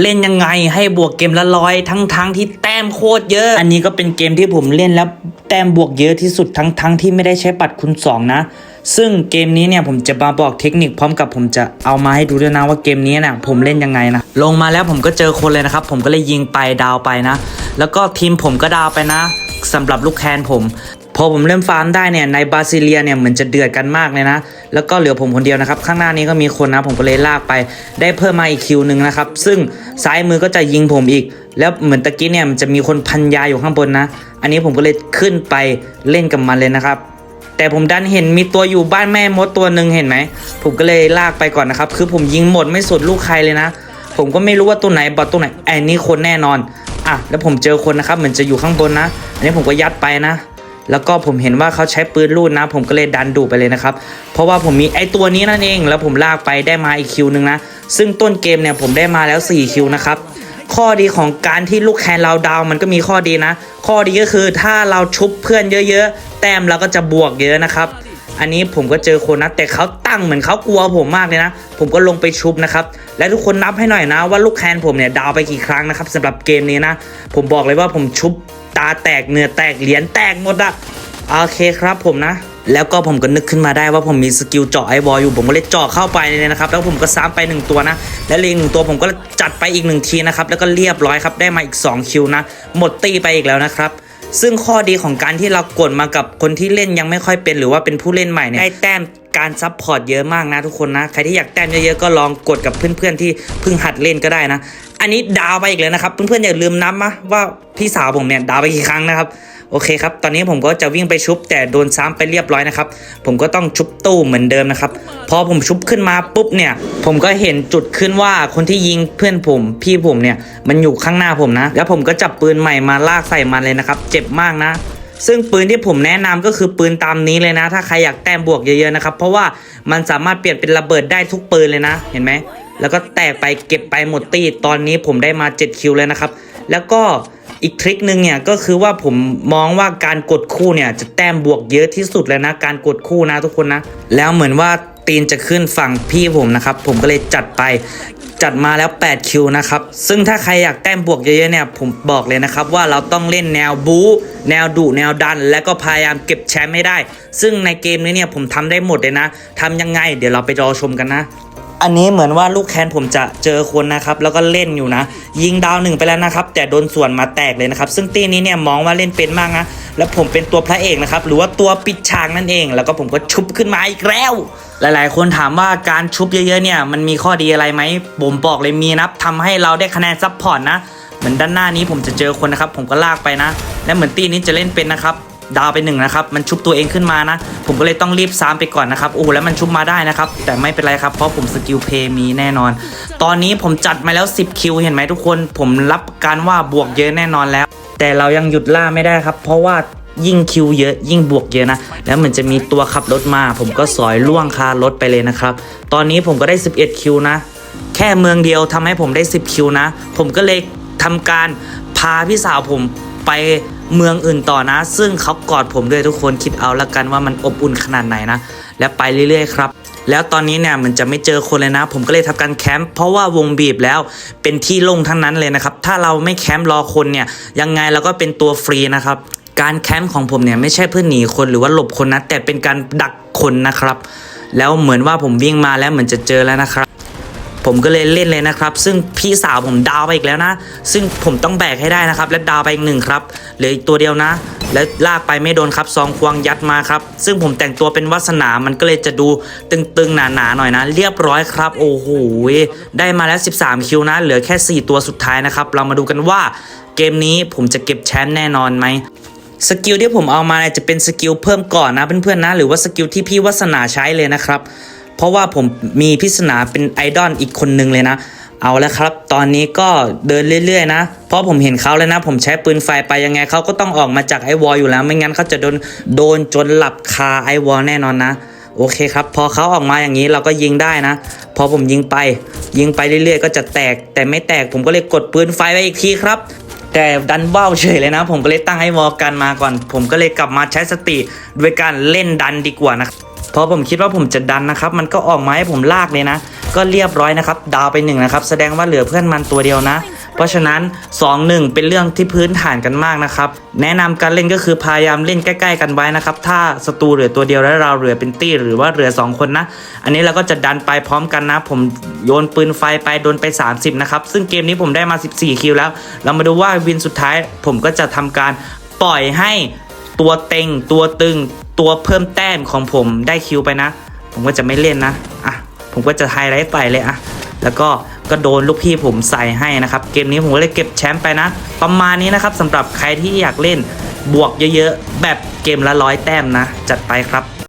เล่นยังไงให้บวกเกมละร้อยทั้งทั้งที่แต้มโคตรเยอะ อันนี้ก็เป็นเกมที่ผมเล่นแล้วแต้มบวกเยอะที่สุดทั้งทั้งที่ไม่ได้ใช้บัตรคูณสองนะ ซึ่งเกมนี้เนี่ยผมจะมาบอกเทคนิคพร้อมกับผมจะเอามาให้ดูด้วยนะว่าเกมนี้เนี่ยผมเล่นยังไงนะ ลงมาแล้วผมก็เจอคนเลยนะครับ ผมก็เลยยิงไปดาวไปนะ แล้วก็ทีมผมก็ดาวไปนะสำหรับลูกแคนผม พอผมเริ่มฟาร์มได้เนี่ยในบราซิเลียเนี่ยเหมือนจะเดือดกันมากเลยนะ แล้วก็เหลือผมคนเดียวนะครับ ข้างหน้านี้ก็มีคนนะผมก็เลยลากไป ได้เพิ่มมาอีกคิวหนึ่งนะครับ ซึ่งซ้ายมือก็จะยิงผมอีก แล้วเหมือนตะกี้เนี่ยมันจะมีคนพันยาอยู่ข้างบนนะ อันนี้ผมก็เลยขึ้นไปเล่นกับมันเลยนะครับแต่ผมดันเห็นมีตัวอยู่บ้านแม่มดตัวหนึ่งเห็นไหม ผมก็เลยลากไปก่อนนะครับ คือผมยิงหมดไม่สนลูกใครเลยนะ ผมก็ไม่รู้ว่าตัวไหนบอทตัวไหนไอ้นี่คนแน่นอน อะ แล้วผมเจอคนนะครับ เหมือนจะอยู่ข้างบนนะ อันนี้ผมก็ยัดไปนะ แล้วก็ผมเห็นว่าเขาใช้ปืนลูดนะ ผมก็เลยดันดูไปเลยนะครับ เพราะว่าผมมีไอ้ตัวนี้นั่นเอง แล้วผมลากไปได้มาอีกคิวหนึ่งนะ ซึ่งต้นเกมเนี่ยผมได้มาแล้ว 4 คิวนะครับ ข้อดีของการที่ลูกแคนเราดาวมันก็มีข้อดีนะ ข้อดีก็คือถ้าเราชุบเพื่อนเยอะ ๆ แต้มเราก็จะบวกเยอะนะครับ อันนี้ผมก็เจอคนนะแต่เขาตั้งเหมือนเขากลัวผมมากเลยนะ ผมก็ลงไปชุบนะครับ และทุกคนนับให้หน่อยนะ ว่าลูกแคนผมเนี่ยดาวไปกี่ครั้งนะครับสำหรับเกมนี้นะ ผมบอกเลยว่าผมชุบตาแตกเนื้อแตกเหรียญแตกหมดอะโอเคครับผมนะ แล้วก็ผมก็นึกขึ้นมาได้ว่าผมมีสกิลเจาะไอวอลอยู่ผมก็เลยเจาะเข้าไปเลยนะครับ แล้วผมก็ซ้ำไปหนึ่งตัวนะ และเลงหนึ่งตัวผมก็จัดไปอีกหนึ่งทีนะครับแล้วก็เรียบร้อยครับได้มาอีก 2 คิวนะ หมดตีไปอีกแล้วนะครับ ซึ่งข้อดีของการที่เรากดมากับคนที่เล่นยังไม่ค่อยเป็น หรือว่าเป็นผู้เล่นใหม่เนี่ยได้แต้มการซับพอร์ตเยอะมากนะทุกคนนะ ใครที่อยากแต้มเยอะๆก็ลองกดกับเพื่อนๆที่เพิ่งหัดเล่นก็ได้นะ อันนี้ดาวไปอีกแล้วนะครับ เพื่อนๆอย่าลืมนับนะว่าพี่สาวผมเนี่ยดาวไปกี่ครั้งนะครับ โอเคครับ ตอนนี้ผมก็จะวิ่งไปชุบแต่โดนซ้ำไปเรียบร้อยนะครับ ผมก็ต้องชุบตู้เหมือนเดิมนะครับ พอผมชุบขึ้นมาปุ๊บเนี่ย ผมก็เห็นจุดขึ้นว่าคนที่ยิงเพื่อนผม พี่ผมเนี่ยมันอยู่ข้างหน้าผมนะ แล้วผมก็จับปืนใหม่มาลากใส่มันเลยนะครับ เจ็บมากนะซึ่งปืนที่ผมแนะนำก็คือปืนตามนี้เลยนะ ถ้าใครอยากแต้มบวกเยอะๆนะครับ เพราะว่ามันสามารถเปลี่ยนเป็นระเบิดได้ทุกปืนเลยนะ เห็นไหม แล้วก็แตกไปเก็บไปหมดตีตอนนี้ผมได้มา 7 คิวแล้วนะครับ แล้วก็อีกทริคนึงเนี่ยก็คือว่าผมมองว่าการกดคู่เนี่ยจะแต้มบวกเยอะที่สุดเลยนะ การกดคู่นะทุกคนนะ แล้วเหมือนว่าตีนจะขึ้นฝั่งพี่ผมนะครับ ผมก็เลยจัดไปจัดมาแล้ว 8 คิวนะครับ ซึ่งถ้าใครอยากแต้มบวกเยอะๆเนี่ย ผมบอกเลยนะครับ ว่าเราต้องเล่นแนวบู๊แนวดุแนวดัน และก็พยายามเก็บแชมป์ให้ได้ ซึ่งในเกมนี้เนี่ยผมทำได้หมดเลยนะทำยังไง เดี๋ยวเราไปรอชมกันนะ อันนี้เหมือนว่าลูกแคนผมจะเจอคนนะครับ แล้วก็เล่นอยู่นะ ยิงดาวหนึ่งไปแล้วนะครับ แต่โดนส่วนมาแตกเลยนะครับ ซึ่งตีนี้เนี่ยมองว่าเล่นเป็นมากนะ แล้วผมเป็นตัวพระเอกนะครับ หรือว่าตัวปิดฉากนั่นเอง แล้วก็ผมก็ชุบขึ้นมาอีกแล้ว หลายๆ คนถามว่าการชุบเยอะๆเนี่ย มันมีข้อดีอะไรไหมผมบอกเลยมีนะทำให้เราได้คะแนนซับพอร์ตนะ เหมือนด้านหน้านี้ผมจะเจอคนนะครับ ผมก็ลากไปนะ และเหมือนตีนี้จะเล่นเป็นนะครับ ดาวไปหนึ่งนะครับ มันชุบตัวเองขึ้นมานะ ผมก็เลยต้องรีบซ้ำไปก่อนนะครับ โอ้โหแล้วมันชุบมาได้นะครับ แต่ไม่เป็นไรครับ เพราะผมสกิลเพย์มีแน่นอน ตอนนี้ผมจัดมาแล้ว 10 คิว เห็นไหมทุกคน ผมรับการว่าบวกเยอะแน่นอนแล้ว แต่เรายังหยุดล่าไม่ได้ครับ เพราะว่ายิ่งคิวเยอะ ยิ่งบวกเยอะนะ แล้วเหมือนจะมีตัวขับรถมา ผมก็สอยล่วงคารถไปเลยนะครับ ตอนนี้ผมก็ได้ 11 คิวนะ แค่เมืองเดียวทำให้ผมได้ 10 คิวนะ ผมก็เลยทำการพาพี่สาวผม ไปเมืองอื่นต่อนะ ซึ่งเขากอดผมด้วยทุกคนคิดเอาละกันว่ามันอบอุ่นขนาดไหนนะ และไปเรื่อยๆครับ แล้วตอนนี้เนี่ยมันจะไม่เจอคนเลยนะ ผมก็เลยทำการแคมป์เพราะว่าวงบีบแล้วเป็นที่โล่งทั้งนั้นเลยนะครับ ถ้าเราไม่แคมป์รอคนเนี่ยยังไงเราก็เป็นตัวฟรีนะครับ การแคมป์ของผมเนี่ยไม่ใช่เพื่อหนีคนหรือว่าหลบคนนะแต่เป็นการดักคนนะครับ แล้วเหมือนว่าผมวิ่งมาแล้วเหมือนจะเจอแล้วนะครับ ผมก็เลยเล่นเลยนะครับ ซึ่งพี่สาวผมดาวไปอีกแล้วนะ ซึ่งผมต้องแบกให้ได้นะครับ และดาวไปอีกหนึ่งครับเหลืออีกตัวเดียวนะ แล้วลากไปไม่โดนครับซองควงยัดมาครับ ซึ่งผมแต่งตัวเป็นวาสนามันก็เลยจะดูตึงๆหนาๆหน่อยนะ เรียบร้อยครับโอ้โหได้มาแล้ว 13 คิวนะ เหลือแค่ 4 ตัวสุดท้ายนะครับ เรามาดูกันว่าเกมนี้ผมจะเก็บแชมป์แน่นอนไหมสกิลที่ผมเอามาจะเป็นสกิลเพิ่มก่อนนะเพื่อนๆนะ หรือว่าสกิลที่พี่วัสนาใช้เลยนะครับ เพราะว่าผมมีพิศนาเป็นไอดอลอีกคนนึงเลยนะ เอาแล้วครับ ตอนนี้ก็เดินเรื่อยๆนะ เพราะผมเห็นเขาแล้วนะ ผมใช้ปืนไฟไปยังไงเขาก็ต้องออกมาจากไอวอลอยู่แล้ว ไม่งั้นเขาจะโดนโดนจนหลับคาไอวอลแน่นอนนะโอเคครับ พอเขาออกมาอย่างนี้เราก็ยิงได้นะ พอผมยิงไป ยิงไปเรื่อยๆ ก็จะแตกแต่ไม่แตกผมก็เลยกดปืนไฟไปอีกทีครับ แต่ดันเบ้าเฉยเลยนะ ผมก็เลยตั้งให้วอลกันมาก่อน ผมก็เลยกลับมาใช้สติ ด้วยการเล่นดันดีกว่านะ พอผมคิดว่าผมจะดันนะครับ มันก็ออกมาให้ผมลากเลยนะ ก็เรียบร้อยนะครับ ดาวไปหนึ่งนะครับ แสดงว่าเหลือเพื่อนมันตัวเดียวนะ เพราะฉะนั้น 2-1 เป็นเรื่องที่พื้นฐานกันมากนะครับ แนะนำการเล่นก็คือพยายามเล่นใกล้ ๆ กันไว้นะครับ ถ้าศัตรูเหลือตัวเดียวแล้วเราเหลือเป็นตี้หรือว่าเหลือ 2 คนนะ อันนี้เราก็จะดันไปพร้อมกันนะ ผมโยนปืนไฟไปโดนไป 30 นะครับ ซึ่งเกมนี้ผมได้มา 14 คิวแล้ว เรามาดูว่าวินสุดท้าย ผมก็จะทำการปล่อยให้ตัวเต็งตัวตึง ตัวเพิ่มแต้มของผมได้คิวไปนะ ผมก็จะไม่เล่นนะอะผมก็จะไฮไลท์ไปเลยอะแล้วก็ก็โดนลูกพี่ผมใส่ให้นะครับ เกมนี้ผมก็เลยเก็บแชมป์ไปนะ ประมาณนี้นะครับสำหรับใครที่อยากเล่นบวกเยอะๆ แบบเกมละร้อยแต้มนะ จัดไปครับ